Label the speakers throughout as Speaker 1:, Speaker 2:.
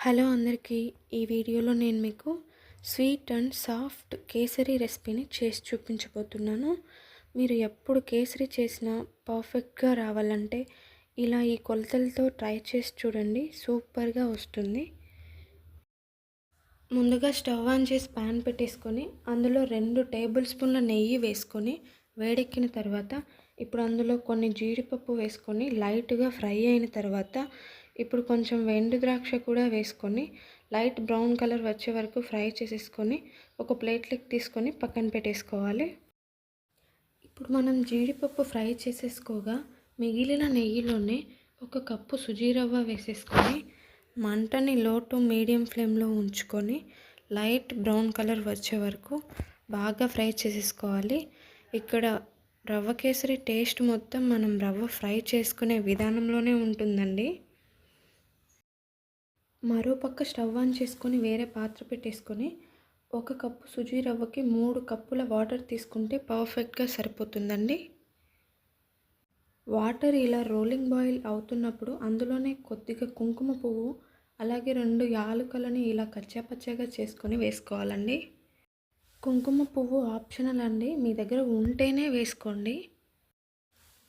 Speaker 1: Hello అందరికీ ఈ వీడియోలో నేను మీకు స్వీట్ అండ్ సాఫ్ట్ కేసరి రెసిపీని చేసి చూపించబోతున్నాను. మీరు ఎప్పుడు కేసరి చేసినా పర్ఫెక్ట్గా రావాలంటే ఇలా ఈ కొలతలతో ట్రై చేసి చూడండి సూపర్గా వస్తుంది. ముందుగా స్టవ్ ఆన్ చేసి ప్యాన్ పెట్టేసుకొని అందులో రెండు టేబుల్ స్పూన్ల నెయ్యి వేసుకొని వేడెక్కిన తర్వాత ఇప్పుడు అందులో కొన్ని జీడిపప్పు వేసుకొని లైట్గా ఫ్రై అయిన తర్వాత ఇప్పుడు కొంచెం వెండు ద్రాక్ష కూడా వేసుకొని లైట్ బ్రౌన్ కలర్ వచ్చే వరకు ఫ్రై చేసేసుకొని ఒక ప్లేట్లోకి తీసుకొని పక్కన పెట్టేసుకోవాలి. ఇప్పుడు మనం జీడిపప్పు ఫ్రై చేసేసుకోగా మిగిలిన నెయ్యిలోనే ఒక కప్పు సుజీ రవ్వ వేసేసుకొని మంటని లో టు మీడియం ఫ్లేమ్లో ఉంచుకొని లైట్ బ్రౌన్ కలర్ వచ్చే వరకు బాగా ఫ్రై చేసేసుకోవాలి. ఇక్కడ రవ్వ కేసరి టేస్ట్ మొత్తం మనం రవ్వ ఫ్రై చేసుకునే విధానంలోనే ఉంటుందండి. మరో పక్క స్టవ్ ఆన్ చేసుకొని వేరే పాత్ర పెట్టేసుకొని ఒక కప్పు సుజీ రవ్వకి మూడు కప్పుల వాటర్ తీసుకుంటే పర్ఫెక్ట్గా సరిపోతుందండి. వాటర్ ఇలా రోలింగ్ బాయిల్ అవుతున్నప్పుడు అందులోనే కొద్దిగా కుంకుమ పువ్వు అలాగే రెండు యాలుకలని ఇలా కచ్చాపచ్చాగా చేసుకొని వేసుకోవాలండి. కుంకుమ పువ్వు ఆప్షనల్ అండి. మీ దగ్గర ఉంటేనే వేసుకోండి.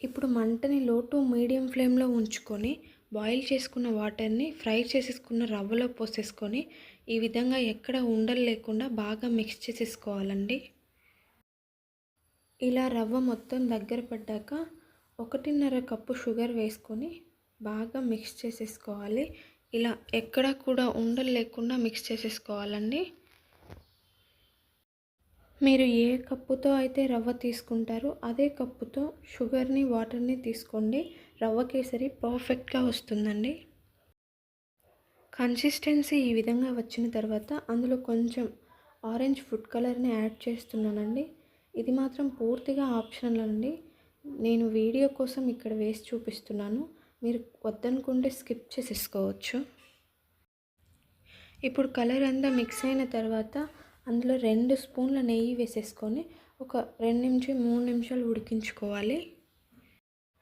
Speaker 1: ఇప్పుడు మంటని లో టు మీడియం ఫ్లేమ్లో ఉంచుకొని బాయిల్ చేసుకున్న వాటర్ని ఫ్రై చేసేసుకున్న రవ్వలో పోసేసుకొని ఈ విధంగా ఎక్కడ ఉండలు లేకుండా బాగా మిక్స్ చేసేసుకోవాలండి. ఇలా రవ్వ మొత్తం దగ్గర పడ్డాక ఒకటిన్నర కప్పు షుగర్ వేసుకొని బాగా మిక్స్ చేసేసుకోవాలి. ఇలా ఎక్కడా కూడా ఉండలు లేకుండా మిక్స్ చేసేసుకోవాలండి. మీరు ఏ కప్పుతో అయితే రవ్వ తీసుకుంటారో అదే కప్పుతో షుగర్ని వాటర్ని తీసుకోండి. రవ్వ కేసరి పర్ఫెక్ట్గా వస్తుందండి. కన్సిస్టెన్సీ ఈ విధంగా వచ్చిన తర్వాత అందులో కొంచెం ఆరెంజ్ ఫుడ్ కలర్ని యాడ్ చేస్తున్నానండి. ఇది మాత్రం పూర్తిగా ఆప్షనల్ అండి. నేను వీడియో కోసం ఇక్కడ వేసి చూపిస్తున్నాను. మీరు వద్దనుకుంటే స్కిప్ చేసేసుకోవచ్చు. ఇప్పుడు కలర్ అంతా మిక్స్ అయిన తర్వాత అందులో రెండు స్పూన్ల నెయ్యి వేసేసుకొని ఒక రెండు నిమిషం మూడు నిమిషాలు ఉడికించుకోవాలి.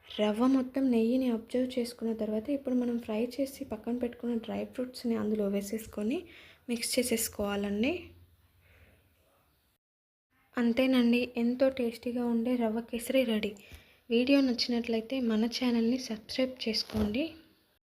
Speaker 1: రవ్వ మొత్తం నెయ్యిని అబ్జర్వ్ చేసుకున్న తర్వాత ఇప్పుడు మనం ఫ్రై చేసి పక్కన పెట్టుకున్న డ్రై ఫ్రూట్స్ని అందులో వేసేసుకొని మిక్స్ చేసేసుకోవాలండి. అంతేనండి ఎంతో టేస్టీగా ఉండే రవ్వ కేసరి రెడీ. వీడియో నచ్చినట్లయితే మన ఛానల్ని సబ్స్క్రైబ్ చేసుకోండి.